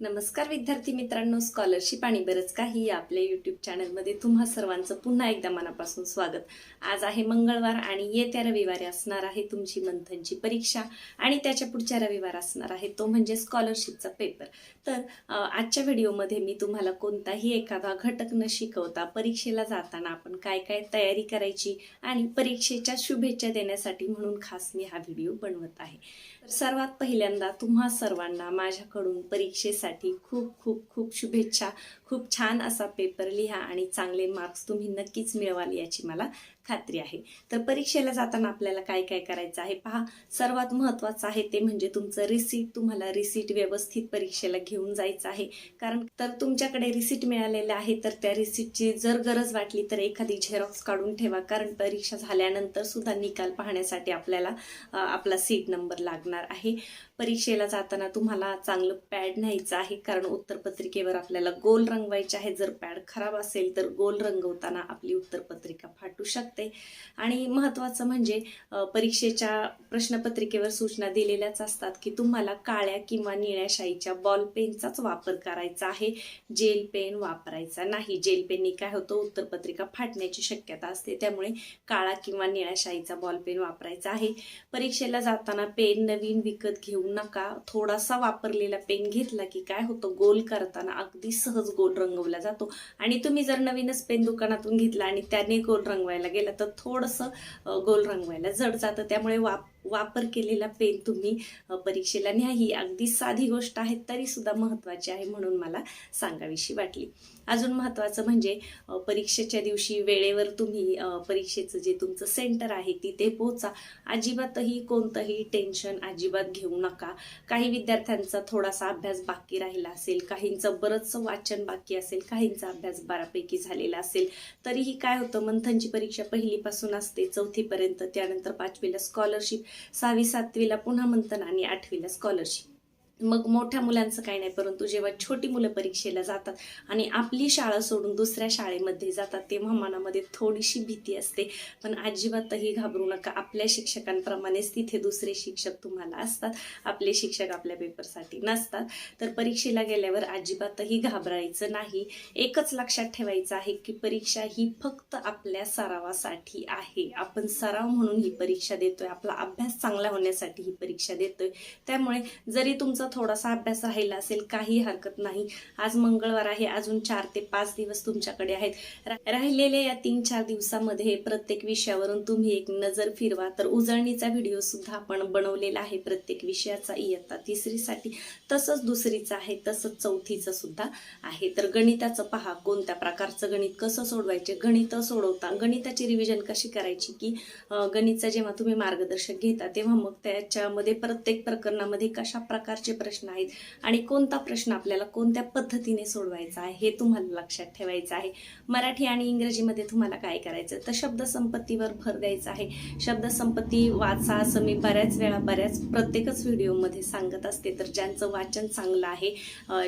नमस्कार विद्यार्थी मित्रांनो स्कॉलरशिप आणि बरंच काही या आपल्या यूट्यूब चॅनलमध्ये तुम्हा सर्वांचं पुन्हा एकदा मनापासून स्वागत. आज आहे मंगळवार आणि येत्या रविवारी असणार आहे तुमची मंथनची परीक्षा आणि त्याच्या पुढच्या रविवार असणार आहे तो म्हणजे स्कॉलरशिपचा पेपर तर आजच्या व्हिडिओमध्ये मी तुम्हाला कोणताही एखादा घटक न शिकवता परीक्षेला जाताना आपण काय काय तयारी करायची आणि परीक्षेच्या शुभेच्छा देण्यासाठी म्हणून खास मी हा व्हिडिओ बनवत आहे. सर्वात पहिल्यांदा तुम्हा सर्वांना माझ्याकडून परीक्षेसाठी खूप खूप खूप शुभेच्छा. खूप छान असा पेपर लिहा आणि चांगले मार्क्स तुम्ही नक्कीच मिळवाल याची मला खात्री आहे. तर परीक्षेला जाताना आपल्याला काय काय करायचं आहे? पहा सर्वात महत्त्वाचं आहे ते म्हणजे तुमचं रिसीट तुम्हाला रिसीट व्यवस्थित परीक्षेला घेऊन जायचं आहे. कारण तर तुमच्याकडे रिसीट मिळालेलं आहे तर त्या रिसीटची जर गरज वाटली तर एखादी झेरॉक्स काढून ठेवा. कारण परीक्षा झाल्यानंतर सुद्धा निकाल पाहण्यासाठी आपल्याला आपला सीट नंबर लागणार आहे. परीक्षेला जाताना तुम्हाला चांगलं पॅड न्यायचं आहे. कारण उत्तरपत्रिकेवर आपल्याला गोल रंगवायचे आहे. जर पॅड खराब असेल तर गोल रंगवताना आपली उत्तरपत्रिका फाटू शकते. आणि महत्त्वाचं म्हणजे परीक्षेच्या प्रश्नपत्रिकेवर सूचना दिलेल्याच असतात की तुम्हाला काळ्या किंवा निळ्या शाईच्या बॉल पेनचाच वापर करायचा आहे. जेल पेन वापरायचा नाही. जेल पेननी काय होतं? उत्तरपत्रिका फाटण्याची शक्यता असते. त्यामुळे काळा किंवा निळ्या शाईचा बॉल पेन वापरायचा आहे. परीक्षेला जाताना पेन नवीन विकत घेऊ नका. थोडासा वापरलेला पेन घेतला की काय होतं? गोल करताना अगदी सहज गोल रंगवला जातो. आणि तुम्ही जर नवीनच पेन दुकानातून घेतला आणि त्याने गोल रंगवायला गेला तर थोडंसं गोल रंगवायला जड जातं. त्यामुळे वाप वापर केलेला पेन तुम्ही परीक्षेला न्या. ही अगदी साधी गोष्ट आहे तरीसुद्धा महत्त्वाची आहे म्हणून मला सांगावीशी वाटली. अजून महत्त्वाचं म्हणजे परीक्षेच्या दिवशी वेळेवर तुम्ही परीक्षेचं जे तुमचं सेंटर आहे तिथे पोहोचा अजिबातही कोणतंही टेन्शन अजिबात घेऊ नका. काही विद्यार्थ्यांचा थोडासा अभ्यास बाकी राहिला असेल काहींचं बरंचसं वाचन बाकी असेल काहींचा अभ्यास बऱ्यापैकी झालेला असेल तरीही काय होतं मंथनची परीक्षा पहिलीपासून असते चौथीपर्यंत त्यानंतर पाचवीला स्कॉलरशिप सहावी सातवीला पुन्हा मंथन आणि आठवीला स्कॉलरशिप मग मोठ्या मुलांचं काही नाही परंतु जेव्हा छोटी मुलं परीक्षेला जातात आणि आपली शाळा सोडून दुसऱ्या शाळेमध्ये जातात तेव्हा मनामध्ये थोडीशी भीती असते. पण अजिबातही घाबरू नका आपल्या शिक्षकांप्रमाणेच तिथे दुसरे शिक्षक तुम्हाला असतात. आपले शिक्षक आपल्या पेपरसाठी नसतात. तर परीक्षेला गेल्यावर अजिबातही घाबरायचं नाही. एकच लक्षात ठेवायचं आहे की परीक्षा ही फक्त आपल्या सरावासाठी आहे. आपण सराव म्हणून ही परीक्षा देतोय आपला अभ्यास चांगला होण्यासाठी ही परीक्षा देतोय. त्यामुळे जरी तुमचा थोडासा अभ्यास राहिला असेल काही हरकत नाही. आज मंगळवार आहे अजून चार ते पाच दिवस तुमच्याकडे आहेत. रा- राहिलेल्या या तीन चार दिवसामध्ये प्रत्येक विषयावरून तुम्ही एक नजर फिरवा. तर उजळणीचा व्हिडिओ सुद्धा आपण बनवलेला आहे प्रत्येक विषयाचा. इयत्ता तिसरीसाठी तसंच दुसरीचं आहे तसंच चौथीचं सुद्धा आहे. तर गणिताचं पहा कोणत्या प्रकारचं गणित कसं सोडवायचे? गणित सोडवता गणिताची रिव्हिजन कशी करायची की गणितचं जेव्हा तुम्ही मार्गदर्शक घेता तेव्हा मग त्याच्यामध्ये प्रत्येक प्रकरणामध्ये कशा प्रकारचे प्रश्न आहेत आणि कोणता प्रश्न आपल्याला कोणत्या पद्धतीने सोडवायचा आहे हे तुम्हाला लक्षात ठेवायचं आहे. मराठी आणि इंग्रजीमध्ये तुम्हाला काय करायचं? तर शब्दसंपत्तीवर भर द्यायचा आहे. शब्दसंपत्ती वाचा असं मी बऱ्याच वेळा बऱ्याच प्रत्येकच व्हिडिओमध्ये सांगत असते. तर ज्यांचं वाचन चांगलं आहे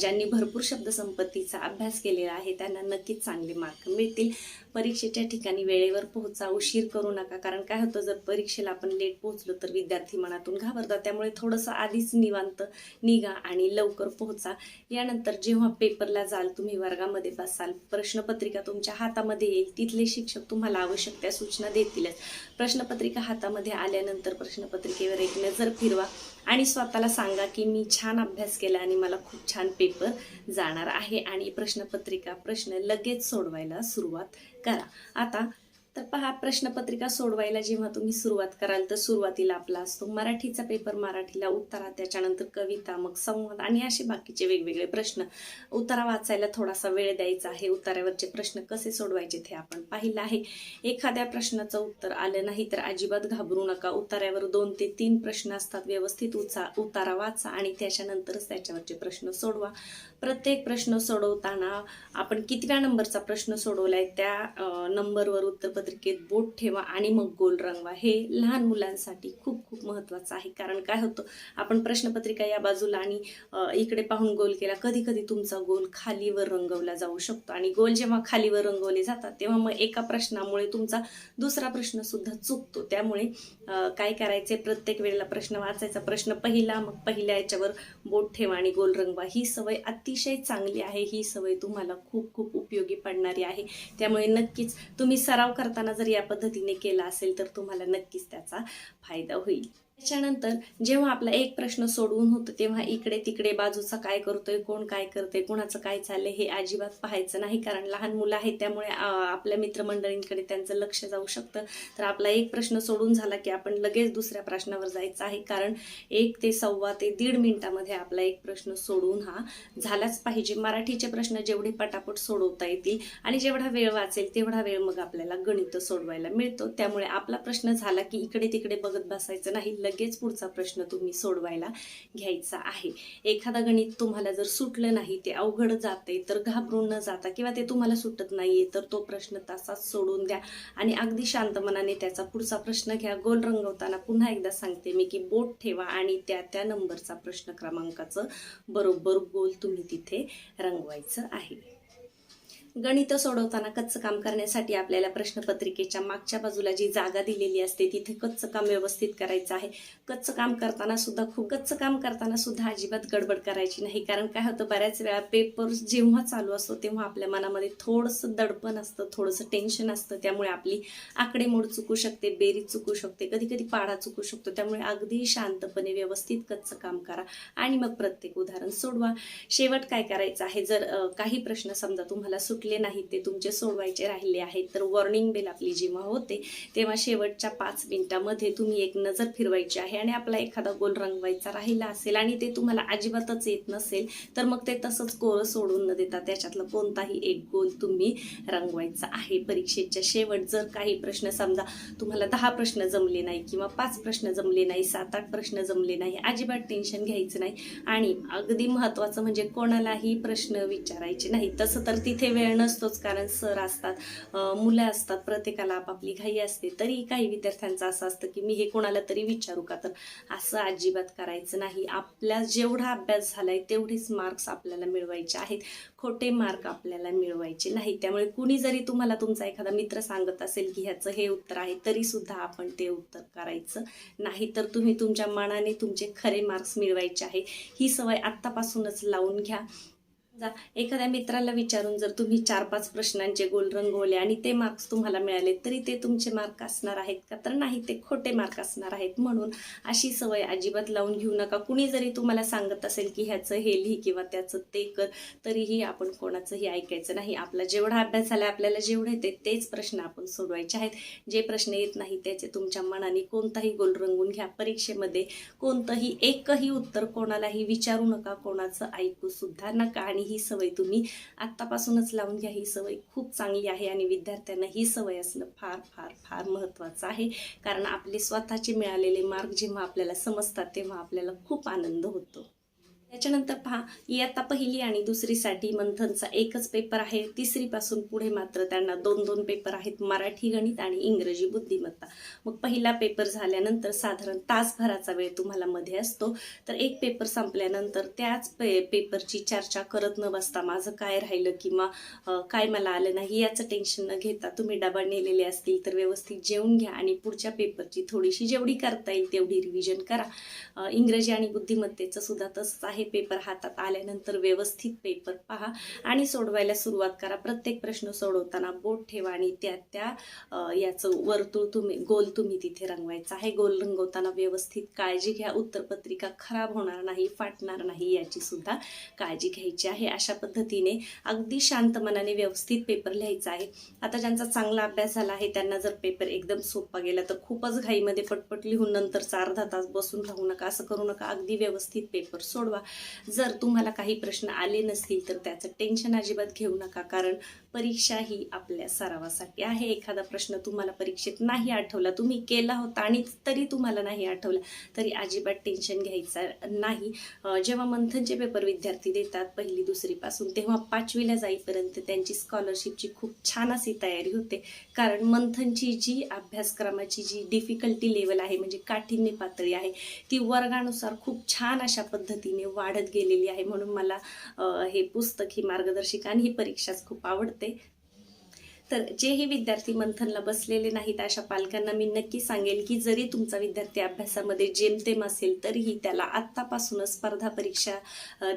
ज्यांनी भरपूर शब्दसंपत्तीचा अभ्यास केलेला आहे त्यांना नक्कीच चांगले मार्क मिळतील. परीक्षेच्या ठिकाणी वेळेवर पोहोचा उशीर करू नका. कारण काय होतं जर परीक्षेला आपण लेट पोहोचलो तर विद्यार्थी मनातून घाबरतात. त्यामुळे थोडंसं आधीच निवांत निघा आणि लवकर पोहोचा. यानंतर जेव्हा पेपरला जाल तुम्ही वर्गामध्ये बसाल. प्रश्नपत्रिका तुमच्या हातामध्ये येईल. तिथले शिक्षक तुम्हाला आवश्यक त्या सूचना देतीलच. प्रश्नपत्रिका हातामध्ये आल्यानंतर प्रश्नपत्रिकेवर एक नजर फिरवा आणि स्वतःला सांगा की मी छान अभ्यास केला आणि मला खूप छान पेपर जाणार आहे. आणि प्रश्नपत्रिका प्रश्न लगेच सोडवायला सुरुवात करा. आता तर पहा प्रश्नपत्रिका सोडवायला जेव्हा तुम्ही सुरुवात कराल तर सुरुवातीला आपला असतो मराठीचा पेपर मराठीला उत्तरा त्याच्यानंतर कविता मग संवाद आणि असे बाकीचे वेगवेगळे प्रश्न. उत्तरा वाचायला थोडासा वेळ द्यायचा आहे. उत्तरावरचे प्रश्न कसे सोडवायचे ते आपण पाहिलं आहे. एखाद्या प्रश्नाचं उत्तर आलं नाही तर अजिबात घाबरू नका. उतार्यावर दोन ते तीन प्रश्न असतात. व्यवस्थित उचा उतारा वाचा आणि त्याच्यानंतरच त्याच्यावरचे प्रश्न सोडवा. प्रत्येक प्रश्न सोडवताना आपण कितव्या नंबरचा प्रश्न सोडवलाय त्या नंबरवर उत्तरपत्रिकेत बोट ठेवा आणि मग गोल रंगवा. हे लहान मुलांसाठी खूप खूप महत्त्वाचं आहे. कारण काय होतं आपण प्रश्नपत्रिका या बाजूला आणि इकडे पाहून गोल केला कधी कधी तुमचा गोल खालीवर रंगवला जाऊ शकतो. आणि गोल जेव्हा खालीवर रंगवले जातात तेव्हा मग एका प्रश्नामुळे तुमचा दुसरा प्रश्न सुद्धा चुकतो. त्यामुळे काय करायचे प्रत्येक वेळेला प्रश्न वाचायचा. प्रश्न पहिला मग पहिल्या याच्यावर बोट ठेवा आणि गोल रंगवा. ही सवय अतिशय चांगली आहे ही सवय तुम्हाला खूप खूप उपयोगी पडणारी आहे. त्यामुळे नक्कीच तुम्ही सराव करताना जर या पद्धतीने केला असेल तर तुम्हाला नक्कीच त्याचा फायदा होईल. त्याच्यानंतर जेव्हा आपला एक प्रश्न सोडवून होतो तेव्हा इकडे तिकडे बाजूचा काय करतोय कोण काय करतोय कोणाचं काय चाललंय हे अजिबात पाहायचं नाही. कारण लहान मुलं आहेत त्यामुळे आपल्या मित्रमंडळींकडे त्यांचं लक्ष जाऊ शकतं. तर आपला एक प्रश्न सोडून झाला की आपण लगेच दुसऱ्या प्रश्नावर जायचं आहे. कारण एक ते सव्वा ते दीड मिनिटामध्ये आपला एक प्रश्न सोडवून हा झालाच पाहिजे. मराठीचे प्रश्न जेवढे पटापट सोडवता येतील आणि जेवढा वेळ वाचेल तेवढा वेळ मग आपल्याला गणित सोडवायला मिळतो. त्यामुळे आपला प्रश्न झाला की इकडे तिकडे बघत बसायचं नाही. लगेच पुढचा प्रश्न तुम्ही सोडवायला घ्यायचा आहे. एखादा गणित तुम्हाला जर सुटलं नाही ते अवघड जाते तर घाबरून न जाता किंवा ते तुम्हाला सुटत नाहीये तर तो प्रश्न तासात सोडून द्या. आणि अगदी शांत मनाने त्याचा पुढचा प्रश्न घ्या. गोल रंगवताना पुन्हा एकदा सांगते मी की बोट ठेवा आणि त्या त्या नंबरचा प्रश्न क्रमांकाचं बरोबर गोल तुम्ही तिथे रंगवायचं आहे. गणित सोडवताना कच्चं काम करण्यासाठी आपल्याला प्रश्नपत्रिकेच्या मागच्या बाजूला जी जागा दिलेली असते तिथे कच्चं काम व्यवस्थित करायचं आहे. कच्चं काम करताना सुद्धा खूप कच्चं काम करताना सुद्धा अजिबात गडबड करायची नाही. कारण काय होतं बऱ्याच वेळा पेपर जेव्हा चालू असतो तेव्हा आपल्या मनामध्ये थोडंसं दडपण असतं थोडंसं टेन्शन असतं. त्यामुळे आपली आकडेमोड चुकू शकते बेरीज चुकू शकते कधी कधी पाढा चुकू शकतो. त्यामुळे अगदी शांतपणे व्यवस्थित कच्चं काम करा. आणि मग प्रत्येक उदाहरण सोडवा. शेवट काय करायचं आहे? जर काही प्रश्न समजा तुम्हाला सुटले नाहीत ते तुमचे सोडवायचे राहिले आहेत. तर वॉर्निंग बेल आपली जेव्हा होते तेव्हा शेवटच्या पाच मिनिटामध्ये तुम्ही एक नजर फिरवायची आहे आणि आपला एखादा गोल रंगवायचा राहिला असेल आणि ते तुम्हाला अजिबातच येत नसेल तर मग ते तसंच कोरं सोडून न देता त्याच्यातला कोणताही एक गोल तुम्ही रंगवायचा आहे. परीक्षेच्या शेवट जर काही प्रश्न समजा तुम्हाला दहा प्रश्न जमले नाही किंवा पाच प्रश्न जमले नाही सात आठ प्रश्न जमले नाही अजिबात टेन्शन घ्यायचं नाही. आणि अगदी महत्त्वाचं म्हणजे कोणालाही प्रश्न विचारायचे नाही. तसं तर तिथे वेळ नसतोच कारण सर असतात मुलं असतात प्रत्येकाला आपापली घाई असते. तरी काही विद्यार्थ्यांचं असं असतं की मी हे कोणाला तरी विचारू का? तर असं अजिबात करायचं नाही. आपला जेवढा अभ्यास झालाय तेवढेच मार्क्स आपल्याला मिळवायचे आहेत. खोटे मार्क आपल्याला मिळवायचे नाही. त्यामुळे कुणी जरी तुम्हाला तुमचा एखादा मित्र सांगत असेल की ह्याचं हे उत्तर आहे तरीसुद्धा आपण ते उत्तर करायचं नाही. तर तुम्ही तुमच्या मनाने तुमचे खरे मार्क्स मिळवायचे आहे. ही सवय आत्तापासूनच लावून घ्या. जा. एखाद्या मित्राला विचारून जर तुम्ही चार पाच प्रश्नांचे गोल रंगवले आणि ते मार्क्स तुम्हाला मिळाले तरी ते तुमचे मार्क असणार आहेत का? तर नाही ते खोटे मार्क असणार आहेत. म्हणून अशी सवय अजिबात लावून घेऊ नका. कुणी जरी तुम्हाला सांगत असेल की ह्याचं हे लिही किंवा त्याचं ते कर तरीही आपण कोणाचंही ऐकायचं नाही. आपला जेवढा अभ्यास झाला आपल्याला जेवढे येते तेच प्रश्न आपण सोडवायचे आहेत. जे प्रश्न येत नाही त्याचे तुमच्या मनाने कोणताही गोल रंगून घ्या. परीक्षेमध्ये कोणतंही एकही उत्तर कोणालाही विचारू नका. कोणाचं ऐकू सुद्धा नका. आणि ही सवय तुम्ही. आत्तापासूनच लावून घ्या. ही सवय खूप चांगली आहे आणि विद्यार्थ्यांना ही सवय असणं फार फार फार महत्त्वाचं आहे. कारण आपले स्वतःचे मिळालेले मार्क जेव्हा आपल्याला समजतात तेव्हा आपल्याला खूप आनंद होतो. त्याच्यानंतर पहा इयत्ता पहिली आणि दुसरीसाठी मंथनचा एकच पेपर आहे. तिसरीपासून पुढे मात्र त्यांना दोन दोन पेपर आहेत मराठी गणित आणि इंग्रजी बुद्धिमत्ता. मग पहिला पेपर झाल्यानंतर साधारण तासभराचा वेळ तुम्हाला मध्ये असतो. तर एक पेपर संपल्यानंतर त्याच पे पेपरची चर्चा करत न बसता माझं काय राहिलं किंवा काय मला आलं नाही याचं टेन्शन न घेता तुम्ही डबा नेलेले असतील तर व्यवस्थित जेवून घ्या आणि पुढच्या पेपरची थोडीशी जेवढी करता येईल तेवढी रिव्हिजन करा. इंग्रजी आणि बुद्धिमत्तेचं सुद्धा तसंच आहे. पेपर हातात आल्यानंतर व्यवस्थित पेपर पहा आणि सोडवायला सुरुवात करा. प्रत्येक प्रश्न सोडवताना बोट ठेवा आणि त्या त्या याचं वर्तुळ तुम्ही गोल तुम्ही तिथे रंगवायचा आहे. गोल रंगवताना व्यवस्थित काळजी घ्या. उत्तरपत्रिका खराब होणार नाही फाटणार नाही याची सुद्धा काळजी घ्यायची आहे. अशा पद्धतीने अगदी शांत मनाने व्यवस्थित पेपर लिहायचा आहे. आता ज्यांचा चांगला अभ्यास झाला आहे त्यांना जर पेपर एकदम सोपा गेला तर खूपच घाईमध्ये पटपट लिहून नंतरचा अर्धा तास बसून राहू नका. असं करू नका. अगदी व्यवस्थित पेपर सोडवा. जर तुम्हाला काही प्रश्न आले नसतील तर त्याचं टेन्शन अजिबात घेऊ नका कारण परीक्षा ही आपल्या सरावासाठी आहे. एखादा प्रश्न तुम्हाला परीक्षेत नाही आठवला तुम्ही केला होता आणि तरी तुम्हाला नाही आठवला तरी अजिबात टेन्शन घ्यायचं नाही. जेव्हा मंथनचे पेपर विद्यार्थी देतात पहिली दुसरीपासून तेव्हा पाचवीला जाईपर्यंत त्यांची स्कॉलरशिपची खूप छान अशी तयारी होते. कारण मंथनची जी अभ्यासक्रमाची जी डिफिकल्टी लेवल आहे म्हणजे काठिण्य पातळी आहे ती वर्गानुसार खूप छान अशा पद्धतीने वाढत गेलेली आहे म्हणून मला हे पुस्तक ही मार्गदर्शिका आणि ही परीक्षाच खूप आवडते. तर जेही विद्यार्थी मंथनला बसलेले नाहीत अशा पालकांना मी नक्की सांगेल की जरी तुमचा विद्यार्थी अभ्यासामध्ये जेमतेम असेल तरीही त्याला आत्तापासूनच स्पर्धा परीक्षा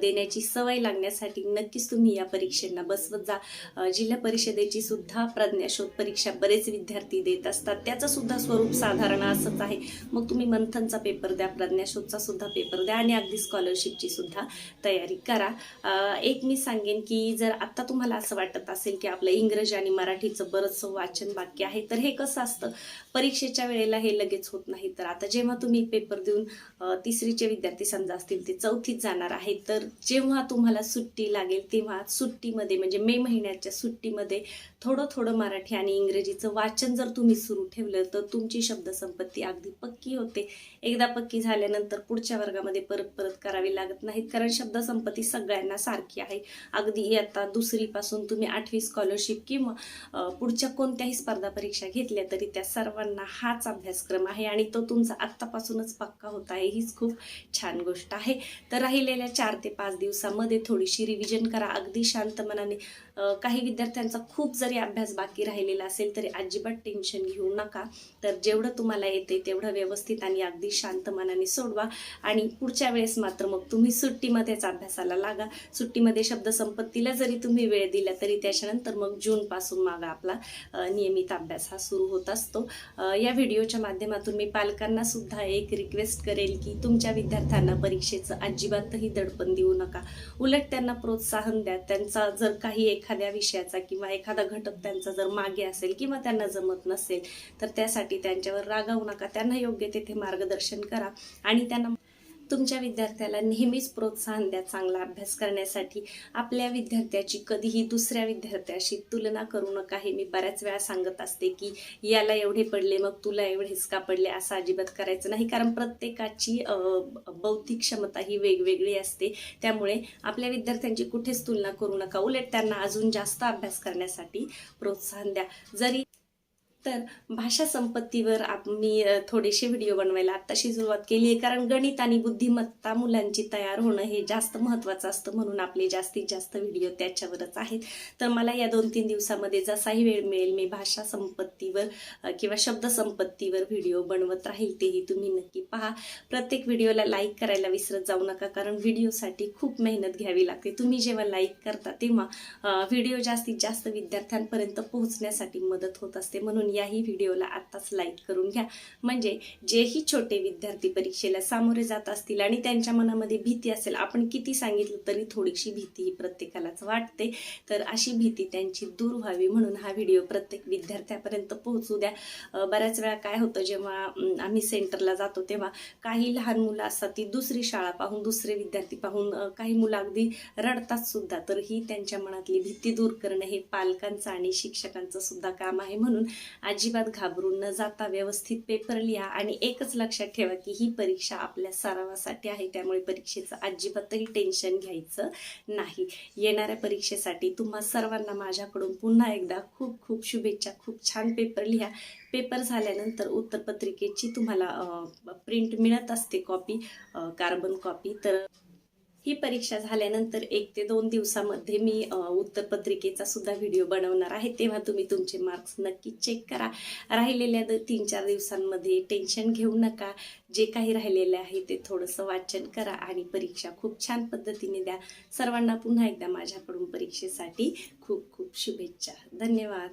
देण्याची सवय लागण्यासाठी नक्कीच तुम्ही या परीक्षेंना बसवत जा. जिल्हा परिषदेची सुद्धा प्रज्ञाशोध परीक्षा बरेच विद्यार्थी देत असतात. त्याचं सुद्धा स्वरूप साधारण असंच आहे. मग तुम्ही मंथनचा पेपर द्या प्रज्ञाशोधचा सुद्धा पेपर द्या आणि अगदी स्कॉलरशिपची सुद्धा तयारी करा. एक मी सांगेन की जर आत्ता तुम्हाला असं वाटत असेल की आपलं इंग्रजी आणि मराठी मराठीचं बरंचसं वाचन बाकी आहे. तर हे कसं असतं? परीक्षेच्या वेळेला हे लगेच होत नाही. तर आता जेव्हा तुम्ही पेपर देऊन तिसरीचे विद्यार्थी समजा असतील ते चौथीत जाणार आहे तर जेव्हा तुम्हाला सुट्टी लागेल तेव्हा सुट्टीमध्ये म्हणजे मे महिन्याच्या सुट्टीमध्ये थोडं थोडं मराठी आणि इंग्रजीचं वाचन जर तुम्ही सुरू ठेवलं तर तुमची शब्दसंपत्ती अगदी पक्की होते. एकदा पक्की झाल्यानंतर पुढच्या वर्गामध्ये परत परत करावी लागत नाहीत कारण शब्दसंपत्ती सगळ्यांना सारखी आहे. अगदी आता दुसरीपासून तुम्ही आठवी स्कॉलरशिप किंवा पुढच्या कोणत्याही स्पर्धा परीक्षा घेतल्या तरी त्या सर्वांना हाच अभ्यासक्रम आहे आणि तो तुमचा आत्तापासूनच पक्का होत आहे हीच खूप छान गोष्ट आहे. तर राहिलेल्या चार ते पाच दिवसामध्ये थोडीशी रिव्हिजन करा. अगदी शांत मनाने काही विद्यार्थ्यांचा खूप जरी अभ्यास बाकी राहिलेला असेल तरी अजिबात टेन्शन घेऊ नका. तर जेवढं तुम्हाला येते तेवढं व्यवस्थित आणि अगदी शांत मनाने सोडवा. आणि पुढच्या वेळेस मात्र मग तुम्ही सुट्टीमध्येच अभ्यासाला लागा. सुट्टीमध्ये शब्दसंपत्तीला जरी तुम्ही वेळ दिला तरी त्याच्यानंतर मग जूनपासून मागा आपला नियमित अभ्यास हा सुरू होत असतो. या व्हिडिओच्या माध्यमातून मी पालकांना सुद्धा एक रिक्वेस्ट करेल की तुमच्या विद्यार्थ्यांना परीक्षेचं अजिबातही दडपण देऊ नका. उलट त्यांना प्रोत्साहन द्या. त्यांचा जर काही एखाद्या विषयाचा किंवा एखादा घटक त्यांचा जर मागे असेल किंवा त्यांना जमत नसेल तर त्यासाठी त्यांच्यावर रागावू नका. त्यांना योग्य तेथे मार्गदर्शन करा आणि त्यांना तुमच्या विद्यार्थ्याला नेहमीच प्रोत्साहन द्या चांगला अभ्यास करण्यासाठी. आपल्या विद्यार्थ्याची कधीही दुसऱ्या विद्यार्थ्याशी तुलना करू नका. हे मी बऱ्याच वेळा सांगत असते की याला एवढे पडले मग तुला एवढेच का पडले असं अजिबात करायचं नाही. कारण प्रत्येकाची बौद्धिक क्षमता ही वेगवेगळी असते. त्यामुळे आपल्या विद्यार्थ्यांची कुठेच तुलना करू नका. उलट त्यांना अजून जास्त अभ्यास करण्यासाठी प्रोत्साहन द्या. जरी तर भाषा संपत्तीवर आप मी थोडेसे व्हिडिओ बनवायला आत्ताशी सुरुवात केली आहे. कारण गणित आणि बुद्धिमत्ता मुलांची तयार होणं हे जास्त महत्त्वाचं असतं म्हणून आपले जास्तीत जास्त व्हिडिओ त्याच्यावरच आहेत. तर मला या दोन तीन दिवसामध्ये जसाही वेळ मिळेल मी भाषा संपत्तीवर किंवा शब्दसंपत्तीवर व्हिडिओ बनवत राहील तेही तुम्ही नक्की पहा. प्रत्येक व्हिडिओला लाईक करायला विसरत जाऊ नका कारण व्हिडिओसाठी खूप मेहनत घ्यावी लागते. तुम्ही जेव्हा लाईक करता तेव्हा व्हिडिओ जास्तीत जास्त विद्यार्थ्यांपर्यंत पोहोचण्यासाठी मदत होत असते. म्हणून याही व्हिडिओला आत्ताच लाईक करून घ्या. म्हणजे जेही छोटे विद्यार्थी परीक्षेला सामोरे जात असतील आणि त्यांच्या मनामध्ये भीती असेल आपण किती सांगितलं तरी थोडीशी भीती ही प्रत्येकालाच वाटते. तर अशी भीती त्यांची दूर व्हावी म्हणून हा व्हिडिओ प्रत्येक विद्यार्थ्यापर्यंत पोहोचू द्या. बऱ्याच वेळा काय होतं जेव्हा आम्ही सेंटरला जातो तेव्हा काही लहान मुलं असतात ती दुसरी शाळा पाहून दुसरे विद्यार्थी पाहून काही मुलं अगदी रडतात सुद्धा. तर ही त्यांच्या मनातली भीती दूर करणं हे पालकांचं आणि शिक्षकांचं सुद्धा काम आहे म्हणून अजिबात घाबरून न जाता व्यवस्थित पेपर लिहा आणि एकच लक्षात ठेवा की ही परीक्षा आपल्या सरावासाठी आहे. त्यामुळे परीक्षेचं अजिबातही टेन्शन घ्यायचं नाही. येणाऱ्या परीक्षेसाठी तुम्हा सर्वांना माझ्याकडून पुन्हा एकदा खूप खूप शुभेच्छा. खूप छान पेपर लिहा. पेपर झाल्यानंतर उत्तरपत्रिकेची तुम्हाला प्रिंट मिळत असते कॉपी कार्बन कॉपी तर ही परीक्षा झाल्यानंतर एक ते दोन दिवसामध्ये मी उत्तरपत्रिकेचा सुद्धा व्हिडिओ बनवणार आहे. तेव्हा तुम्ही तुमचे मार्क्स नक्की चेक करा. राहिलेल्या द तीन चार दिवसांमध्ये टेन्शन घेऊ नका. जे काही राहिलेले आहे ते थोडंसं वाचन करा आणि परीक्षा खूप छान पद्धतीने द्या. सर्वांना पुन्हा एकदा माझ्याकडून परीक्षेसाठी खूप खूप शुभेच्छा. धन्यवाद.